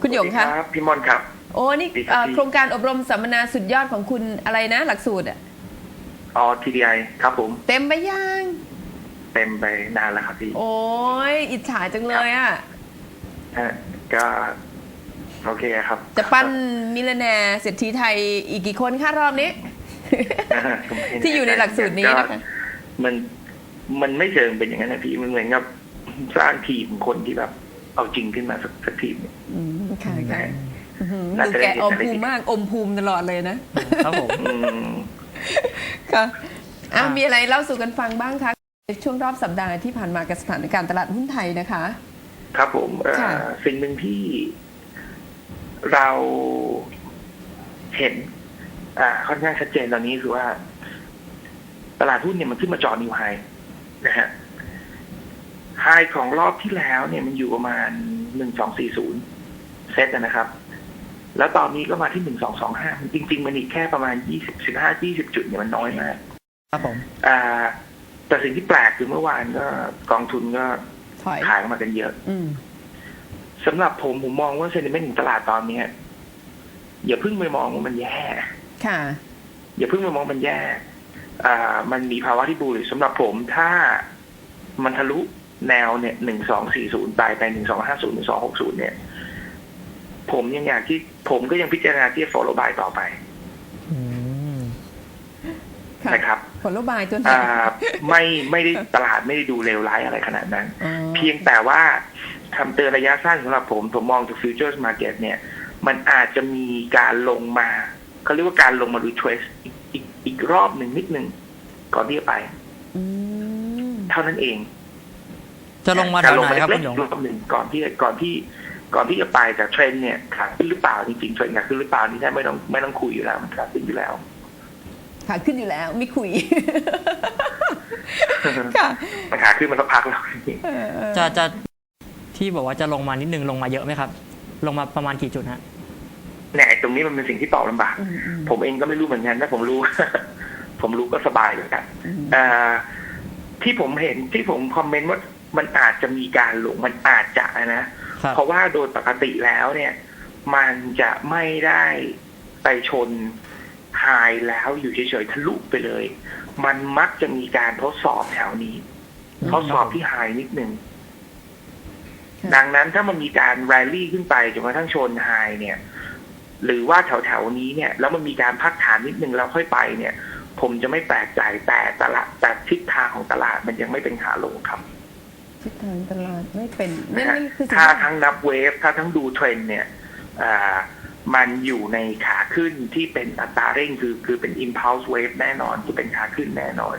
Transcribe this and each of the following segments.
คุณหยงคะสวัสดีรับพี่มอนครับ โอ้นี่สวัสดีครับเอ่อพี่โครงการอบรมสัมมนาสุดยอดของคุณอะไรนะ หลักสูตรอะอ๋อ TDI ครับผม เต็มไปยัง เต็มไปนานแล้วครับพี่โอ้ยอิจฉาจังเลยอะฮะก็โอเคครับจะปั้นมิลเลนแนร์เศรษฐีไทยอีกกี่คนคะรอบนี้ก็ไม่แน่ที่อยู่ในหลักสูตรนี้นะคะ ก็มันมันไม่เชิงเป็นอย่างนั้นนะพี่มันเหมือนกับสร้างทีมคนที่แบบ เอาจริงขึ้นมาสักสักทีมเนี่ยอืมค่ะค่ะอื้อหือน่าดูจะได้แกเห็นอมอะไรภูมิมากอมภูมิตลอดเลยนะครับผมอืมค่ะอะอะมีอะไรเล่าสู่กันฟังบ้างคะช่วงรอบสัปดาห์ที่ผ่านมากับสถานการณ์ตลาดหุ้นไทยนะคะ ครับผมเอ่อค่ะสิ่งหนึ่งที่เราเห็น อ่าค่อนข้างชัดเจนตอนนี้คือว่า ตลาดหุ้นเนี่ยมันขึ้นมาจอนิวไฮนะฮะ ไฮของรอบที่แล้วเนี่ยมันอยู่ประมาณหนึ่งสองสี่ศูนย์เซตนะครับ แล้วตอนนี้ก็มาที่หนึ่งสองสองห้าจริง ๆ มันอีกแค่ประมาณยี่สิบสิบห้ายี่สิบจุดเนี่ยมันน้อยมาก ครับผม อ่า แต่สิ่งที่แปลกคือเมื่อวานก็กองทุนก็ถอยขายออกมากันเยอะ อืมสำหรับผมผมมองว่าเซนิเมนต์ของตลาดตอนเนี้ยอย่าเพิ่งไปมองว่ามันแย่ ค่ะ อย่าเพิ่งไปมองมันแย่ อ่า มันมีภาวะที่บูลลิชสำหรับผมถ้ามันทะลุ แนวเนี่ยหนึ่งสองสี่ศูนย์ไปไปหนึ่งสองห้าศูนย์หนึ่งสองหกศูนย์เนี่ย ผมยังอยากที่ผมก็ยังพิจารณาที่จะ follow buy ต่อไปอืมค่ะนะครับผลบายตัวไหนอ่าไม่ไม่ได้ตลาดไม่ได้ดูเลวร้ายอะไรขนาดนั้นอ๋อเพียงแต่ว่าคำเตือนระยะสั้นสำหรับผม ผมมองจากฟิวเจอร์สมาร์เก็ตเนี่ย มันอาจจะมีการลงมาเขาเรียกว่าการลงมาดูเทรสอีกอีกอีกรอบหนึ่งนิดหนึ่งก่อนที่จะไปอืมเท่านั้นเอง จะลงมาแถการวลงไหนมาครับเล็คุกณหยงๆรอบหนึ่งก่อนที่ก่อนที่ก่อนที่จะไปจากเทรนด์เนี่ยขาขึ้นหรือเปล่าจริงๆเทรนด์ขาขึ้นหรือเปล่านี่แทบไม่ต้องไม่ต้องคุยอยู่แล้วมันขาขึ้นอยู่แล้วขาขึ้นอยู่แล้วไม่คุยค่ะมันขาขึ้นมาสักพักแล้วเออเออจะจะที่บอกว่าจะลงมานิดนึงลงมาเยอะไหมครับ ลงมาประมาณกี่จุดฮะเนี่ยไอ้ตรงนี้มันเป็นสิ่งที่ตอบลำบากอืมอืมผมเองก็ไม่รู้เหมือนกันถ้าผมรู้ ผมรู้ก็สบายเลยกันอืมอ่าที่ผมเห็นที่ผมคอมเมนต์ว่า มันอาจจะมีการลงมันอาจจะนะครับเพราะว่าโดยปกติแล้วเนี่ย มันจะไม่ได้ไปชนไฮแล้วอยู่เฉยๆทะลุไปเลย มันมักจะมีการทดสอบแถวนี้ทดสอบที่ไฮนิดหนึ่งค่ะดังนั้นถ้ามันมีการแรลลี่ขึ้นไปจนกระทั่งชนไฮเนี่ย หรือว่าแถวๆนี้เนี่ย แล้วมันมีการพักฐานนิดนึงแล้วค่อยไปเนี่ย ผมจะไม่แปลกใจแต่ตลาดแต่ทิศทางของตลาดมันยังไม่เป็นขาลงครับ ทิศทางตลาดไม่เป็นนั่นะนฮะนี่คือสิ่งถ้าที่ทั้งนับเวฟถ้าทั้งดูเทรนด์เนี่ยอ่ามันอยู่ในขาขึ้นที่เป็นอัตราเร่งคือคือเป็น impulse wave แน่นอนคือเป็นขาขึ้นแน่นอน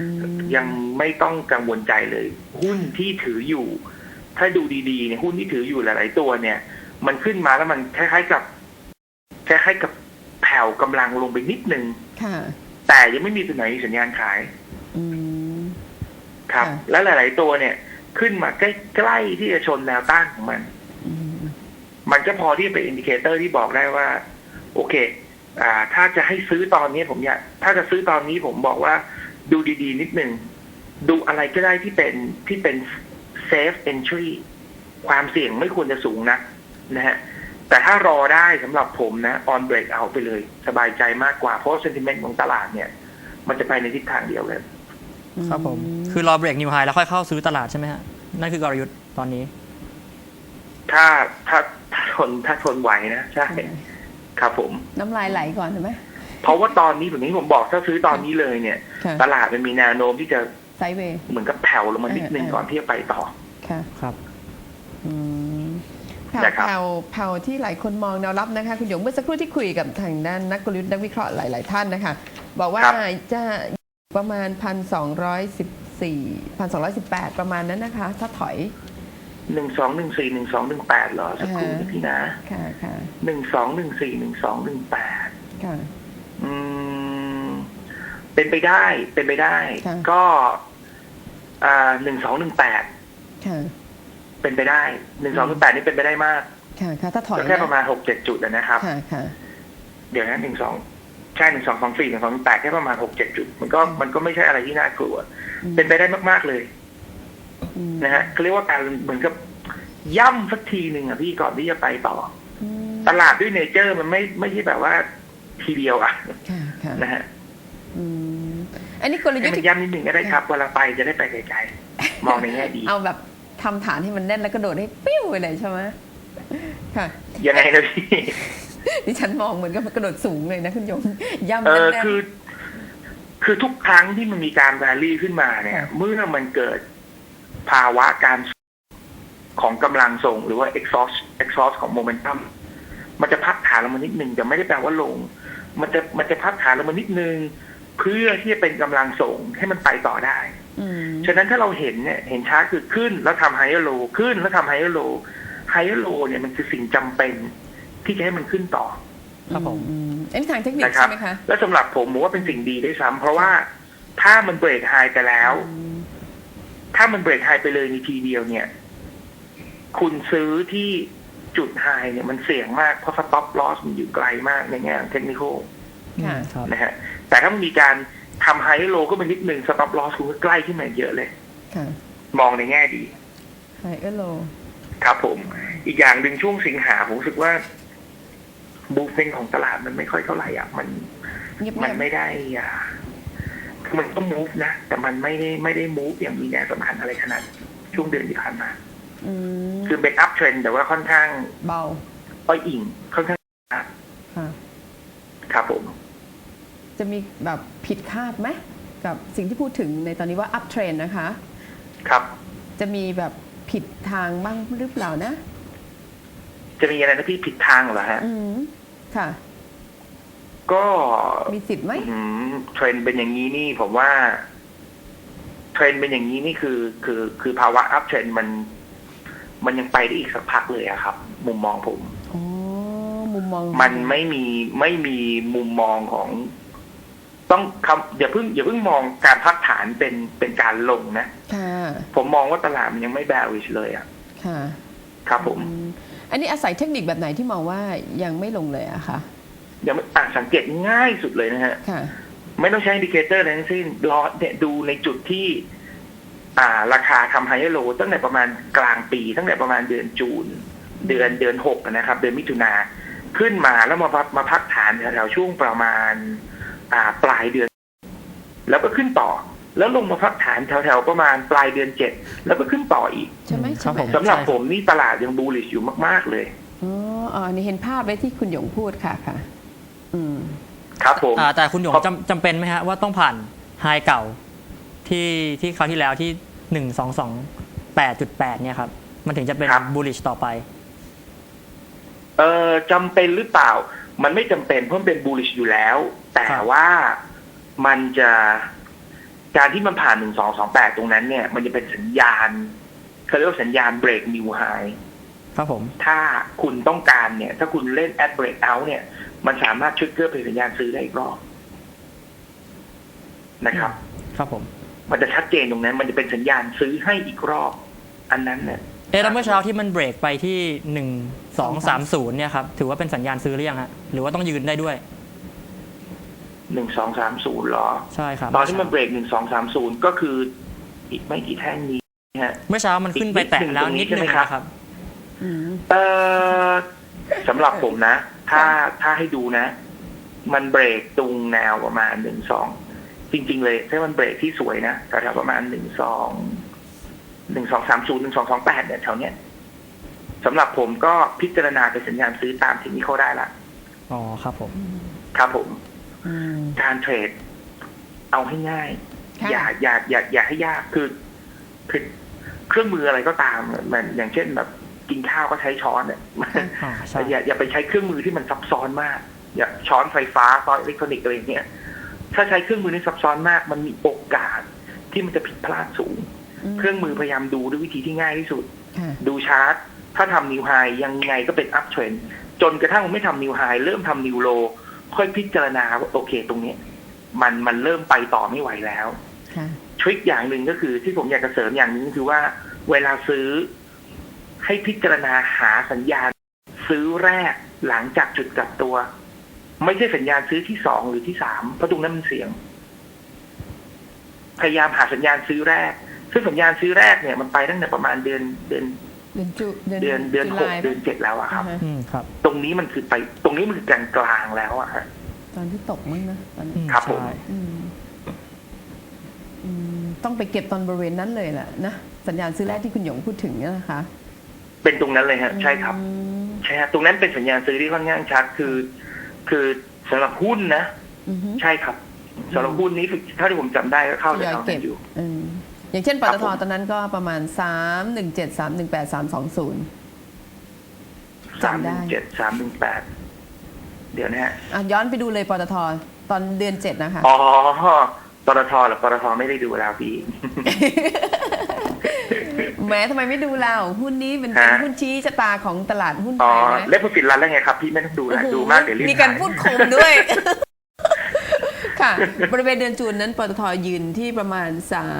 อืมยังไม่ต้องกังวลใจเลย หุ้นที่ถืออยู่ ถ้าดูดีๆเนี่ยหุ้นที่ถืออยู่หลาย ๆ ตัวเนี่ย มันขึ้นมาแล้วมันคล้ายๆกับคล้ายๆกับแผ่วกำลังลงไปนิดนึงค่ะแต่ยังไม่มีตัวไหนมีสัญญาณขายอืมครับค่ะและหลาย ๆ ตัวเนี่ย ขึ้นมาใกล้ๆที่จะชนแนวต้านของมันอืมมันก็พอที่จะเป็นอินดิเคเตอร์ที่บอกได้ว่า โอเค อ่า ถ้าจะให้ซื้อตอนนี้ผมอยากถ้าจะซื้อตอนนี้ผมบอกว่าดูดีๆ นิดนึงดูอะไรก็ได้ที่เป็นที่เป็น safe entry ความเสี่ยงไม่ควรจะสูงนะนะฮะแต่ถ้ารอได้สำหรับผมนะ on break out ไปเลย สบายใจมากกว่าเพราะ sentiment ของตลาดเนี่ย มันจะไปในทิศทางเดียวเลย ครับผม คือรอเบรกนิวไฮแล้วค่อยเข้าซื้อตลาดใช่ไหมฮะ นั่นคือกลยุทธ์ตอนนี้ ถ้าถ้าถ้าทนถ้าทนไหวนะ ใช่ ครับผม น้ำลายไหลก่อนใช่ไหมเพราะว่าตอนนี้ผมนี้ผมบอกถ้าซื้อตอนนี้เลยเนี่ยค่ะตลาดมันมีแนวโน้มที่จะไซด์เวย์เหมือนกับแผ่วลงมานิดนึงเออเออก่อนที่จะไปต่อ ค่ะครับอืมแผ่วนะครับแผ่วแผ่วที่หลายคนมองแนวรับนะคะ คุณหยงเมื่อสักครู่ที่คุยกับทางด้านนักกลยุทธ์นักวิเคราะห์หลาย ๆ ท่านนะคะ บอกว่าครับจะ ประมาณพันสองร้อยสิบสี่พันสองร้อยสิบแปดประมาณนั้นนะคะ ถ้าถอย หนึ่งสองหนึ่งสี่หนึ่งสองหนึ่งแปดเหรอสักครู่อ่านะพี่นะค่ะค่ะหนึ่งสองหนึ่งสี่หนึ่งสองหนึ่งแปดค่ะ อืม เป็นไปได้เป็นไปได้ ค่ะ ก็อ่าหนึ่งสองหนึ่งแปดค่ะเป็นไปได้หนึ่งสองหนึ่งแปดนี่เป็นไปได้มากค่ะค่ะถ้าถอยก็แค่นประมาณหกเจ็ดจุดนะครับ ค่ะค่ะ เดี๋ยวนะหนึ่งสอง ใช่หนึ่งสองสองสี่หนึ่งสองแปดแค่ประมาณหกเจ็ดจุด มันก็อืมมันก็ไม่ใช่อะไรที่น่ากลัวอืมเป็นไปได้มาก ๆ เลยอืมนะฮะเขาเรียกว่าการเหมือนกับย่ำสักทีหนึ่งอะพี่ก่อนที่จะไปต่ออืมตลาดด้วยเนเจอร์มันไม่ไม่ใช่แบบว่าทีเดียวอะค่ะค่ะนะฮะอืมอันนี้กลยุให้ทธ์มันที่ย่ำนิดหนึ่งก็ได้ครับเวลาไปจะได้ไปไกลๆมองในแง่ดี เอาแบบทำฐานให้มันแน่นแล้วกระโดดให้ปิ้วไปเลยใช่ไหมค่ะยังไงนะพี่ ดิฉันมองเหมือนกับกระโดดสูงเลยนะคุณหยงย่ำเออแน่นๆคือ คือทุกครั้งที่มันมีการแรลลี่ขึ้นมาเนี่ยค่ะเมื่อมันเกิดภาวะการของกำลังส่งหรือว่า exhaust exhaust ของโมเมนตัมมันจะพักฐานลงมานิดนึงแต่ไม่ได้แปลว่าลง มันจะมันจะพักฐานลงมานิดนึงเพื่อที่จะเป็นกำลังส่งให้มันไปต่อได้อืมฉะนั้นถ้าเราเห็นเนี่ยเห็นชาร์ตคือขึ้นแล้วทำไฮโลขึ้นแล้วทำไฮโลไฮโลเนี่ยมันคือสิ่งจำเป็น ที่จะให้มันขึ้นต่อครับผมอืมอันนี้ทางเทคนิคนะครัใช่ไหมคะและสำหรับผมผมว่าเป็นสิ่งดีด้วยซ้ำเพราะว่าถ้ามันเบรกไฮไปแล้วอืมถ้ามันเบรกไฮไปเลยในทีเดียวเนี่ย คุณซื้อที่จุดไฮเนี่ยมันเสี่ยงมากเพราะสต็อปลอสมันอยู่ไกลมากในแง่ของเทคนิคค่ะครับนะฮะแต่ถ้ามันมีการทำไฮโลก็เป็นนิดหนึ่งสต็อปลอสคุณก็ใกล้ขึ้นมาเยอะเลยค่ะมองในแง่ดีไฮเอโลครับผม อีกอย่างหนึ่งช่วงสิงหาผมรู้สึกว่า บูฟเฟนของตลาดมันไม่ค่อยเท่าไหร่อะมันเงียบมันๆไม่ได้อ่าคือมันก็มูฟนะ แต่มันไม่ได้ไม่ได้มูฟอย่างมีแนวสำคัญอะไรขนาดช่วงเดือนที่ผ่านมาอืมคือเป็นอัพเทรนแต่ว่าค่อนข้างเบาอ้อยอิงค่อนข้างค่ะครับผม จะมีแบบผิดคาดไหมกับสิ่งที่พูดถึงในตอนนี้ว่าอัพเทรนนะคะ ครับ จะมีแบบผิดทางบ้างหรือเปล่านะ จะมีอะไรนะพี่ผิดทางเหรอฮะอืม ค่ะ ก็มีสิทธิ์ไหมอืมเทรนด์เป็นอย่างนี้นี่ผมว่า เทรนด์เป็นอย่างนี้นี่คือ คือ คือภาวะอัพเทรนมัน มันยังไปได้อีกสักพักเลยอะครับ มุมมองผมอ๋อมุมมอง มันไม่มีไม่มีมุมมองของต้องคำอย่าเพิ่งอย่าเพิ่งมองการพักฐานเป็นเป็นการลงนะค่ะผมมองว่าตลาดมันยังไม่แบวิชเลยอะค่ะ ครับผม อืมอันนี้อาศัยเทคนิคแบบไหนที่มองว่ายังไม่ลงเลยอะคะยังไม่อะสังเกตง่ายสุดเลยนะฮะค่ะ ไม่ต้องใช้อินดิเคเตอร์อะไรทั้งสิ้นรอเนี่ยดูในจุดที่ อ่า ราคาทำไฮโลตั้งแต่ประมาณกลางปี ตั้งแต่ประมาณเดือนจูน เดือนเดือนหกนะครับ เดือนมิถุนาขึ้นมาแล้วมาพักมาพักฐานแถวๆช่วงประมาณ อ่าปลายเดือน แล้วก็ขึ้นต่อ แล้วลงมาพักฐานแถวๆประมาณปลายเดือนเจ็ดแล้วก็ขึ้นต่ออีกใช่ไหมอืมใช่ไหมครับผม สำหรับใช่ผมนี่ตลาดยังบูลลิชอยู่มาก ๆเลยอ๋ออ๋อนี่เห็นภาพเลยที่คุณหยงพูดค่ะค่ะ อืม ครับผม อ่าแต่คุณหยงครับ จำจำเป็นไหมฮะว่าต้องผ่านไฮเก่าที่ที่คราวที่แล้วที่หนึ่งสองสองแปดจุดแปดเนี่ยครับ มันถึงจะเป็นครับ บูลลิชต่อไป เออจำเป็นหรือเปล่า มันไม่จำเป็นเพราะมันเป็นบูลลิชอยู่แล้ว แต่ครับ ว่ามันจะ การที่มันผ่านหนึ่งสองสองแปดตรงนั้นเนี่ย มันจะเป็นสัญญาณเขาเรียกว่าสัญญาณเบรกนิวไฮครับผม ถ้าคุณต้องการเนี่ย ถ้าคุณเล่นแอดเบรกเอาเนี่ย มันสามารถทริกเกอร์เป็นสัญญาณซื้อได้อีกรอบนะครับ ครับผม มันจะชัดเจนตรงนั้น มันจะเป็นสัญญาณซื้อให้อีกรอบ อันนั้นเนี่ยเอ๊ะแล้วเมื่อเช้าที่มันเบรกไปที่หนึ่งสองสามศูนย์เนี่ยครับ ถือว่าเป็นสัญญาณซื้อหรือยังฮะ หรือว่าต้องยืนได้ด้วย หนึ่งสองสามศูนย์หรอ ใช่ครับตอนที่มันเบรกหนึ่งสองสามศูนย์ก็คือ อีกไม่กี่แท่งนี้ฮะเมื่อเช้ามันขึ้นไปแตะแล้วนิดนึงนะครับอืมเออสำหรับผมนะ ถ้าถ้าให้ดูนะ มันเบรกตรงแนวประมาณหนึ่งสองจริง ๆ เลยถ้ามันเบรกที่สวยนะแถวๆประมาณหนึ่งสองหนึ่งสองสามศูนย์หนึ่งสองสองแปดเนี่ยแถวเนี้ยสำหรับผมก็พิจารณาเป็นสัญญาณซื้อตามสิ่งที่เขาได้ละอ๋อครับผม ครับผมอืม การเทรดเอาให้ง่ายค่ะอย่าอย่าอย่าอย่าให้ยากคือคือเครื่องมืออะไรก็ตามมันอย่างเช่นแบบกินข้าวก็ใช้ช้อนเนี่ยอ่าใช่อย่าอย่าไปใช้เครื่องมือที่มันซับซ้อนมาก อย่าช้อนไฟฟ้าช้อนอิเล็กทรอนิกส์อะไรอย่างเงี้ยถ้าใช้เครื่องมือที่ซับซ้อนมาก มันมีโอกาสที่มันจะผิดพลาดสูง เครื่องมือพยายามดูด้วยวิธีที่ง่ายที่สุดค่ะดูชาร์ตถ้าทำนิวไฮยังไงก็เป็นอัพเทรนจนกระทั่งไม่ทำนิวไฮเริ่มทำนิวโล ค่อยพิจารณาว่าโอเคตรงเนี้ยมันมันเริ่มไปต่อไม่ไหวแล้วค่ะทริคอย่างหนึ่งก็คือที่ผมอยากจะเสริมอย่างหนึงก็คือว่า เวลาซื้อให้พิจารณาหาสัญญาณ ซื้อแรกหลังจากจุดกลับตัว ไม่ใช่สัญญาณซื้อที่สองหรือที่สามเพราะตรงนั้นมันเสี่ยง พยายามหาสัญญาณซื้อแรกซึ่งสัญญาณซื้อแรกเนี่ยมันไปตั้งแต่ประมาณเดือนเดือน เดือนจุเดือนเดือนเดือนหจุกลายเดือนเจ็ดแล้วอะครับอ่าฮะอืมครับ ตรงนี้มันคือไป ตรงนี้มันคือกลางกลางๆแล้วอะฮะตอนที่ตกมั้งนะตอนอืนั้นมครับผม ใช่อืมอืมต้องไปเก็บตอนบริเวณนั้นเลยแหละนะสัญญาณซื้อแรกที่คุณหยงพูดถึงเนี่ยนะคะเป็นตรงนั้นเลยฮะใช่ครับ อืมใช่ฮะตรงนั้นเป็นสัญญาณซื้อที่ค่อนข้างชัดคือ คือสำหรับหุ้นนะ อือฮึ ใช่ครับสำหรับหุ้นนี้เท่าที่ผมจำได้ก็เข้าทในยอยทางเก็นั้บนอยู่ อืม อย่างเช่นปตครับทผมตอนนั้นก็ประมาณ3 1 7 3 1 8 3 2 0สามหจำได้นึ่งเจ็ดสามหนึ่งแปดเดี๋ยวนะฮะอะย้อนไปดูเลยปตทตอนเดือน7นะคะ อ๋อปตทหรือปตทไม่ได้ดูแล้วพี่แหม้ทำไมไม่ดูเราหุ้นนี้เป็นฮะหุ้นชี้ชะตาของตลาดหุ้นอ๋ไทอยนะเล็บผิดรันแล้วไงครับ พี่ไม่ต้องดูแล้วโอ้โหดูมากเดี๋ยวรีบมีการหยพูดคมด้วย ค่ะ บริเวณเดือนจูนนั้นปตทยืนที่ประมาณ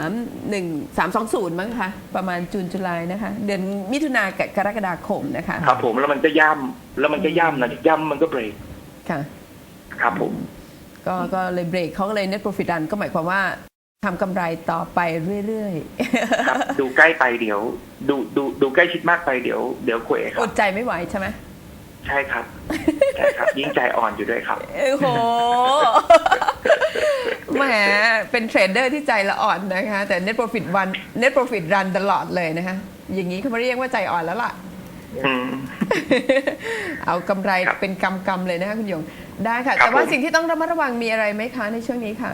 3 1 3 2 0 มั้งคะประมาณจูนจุลายนะคะ เดือนมิถุนากบกรกฎาคมนะคะครับผมแล้วมันก็ย่ำแล้วมันก็ย่ำนะย่ำมันก็เบรกค่ะ ครับผม ก็ก็เลยเบรกเขาก็เลย net profit run ก็หมายความว่าทำกำไรต่อไปเรื่อยครับดูใกล้ไปเดี๋ยว ดูดูดูใกล้ชิดมากไปเดี๋ยวเดี๋ยวเขวคๆรัอบดใจไม่ไหวใช่ไหมใช่ครับ ใช่ครับ ยิ่งใจอ่อนอยู่ด้วยครับ โอ้โห แหมเป็นเทรดเดอร์ที่ใจละอ่อนนะคะ แต่ net profit run net profit run ตลอดเลยนะคะ อย่างนี้เขาไม่เรียกว่าใจอ่อนแล้วล่ะ อืม เอากำไรครับเป็นกำกำๆเลยนะคะคุณหยง ได้ค่ะ ครับแต่ว่าผม สิ่งที่ต้องระมัดระวังมีอะไรไหมคะในช่วงนี้ค่ะ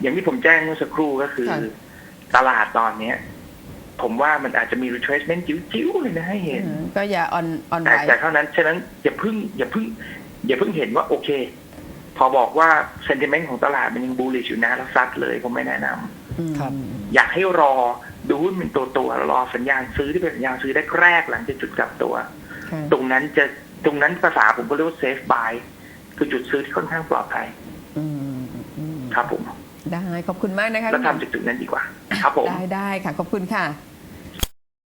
อย่างที่ผมแจ้งเมื่อสักครู่ก็คือ ค่ะ ตลาดตอนเนี้ย ผมว่ามันอาจจะมี retracement จิ๋วๆเลยนะให้เห็น อืมก็อย่าอ่อนอ่อนไหแต่วแต่เท่านั้นฉะนั้นอย่าเพิ่งอย่าเพิ่งอย่าเพิ่งเห็นว่าโอเค พอบอกว่า sentiment ของตลาดมันยัง bullish อยู่นะแล้วซัดเลยผมไม่แนะนำอืมครับ อยากให้รอดูหุ้นเป็นตัวตัวๆรอสัญญาณซื้อที่เป็นสัญญาณซื้อได้แรกหลังจากจุดกลับตัวค่ะตรงนั้นจะตรงนั้นภาษาผมก็เรียกว่า safe buy คือจุดซื้อที่ค่อนข้างปลอดภัยอืมอืมครับผมได้ขอบคุณมากนะคะแล้วทำจากจุดนั้นดีกว่า ครับผมได้ได้ค่ะ ขอบคุณค่ะ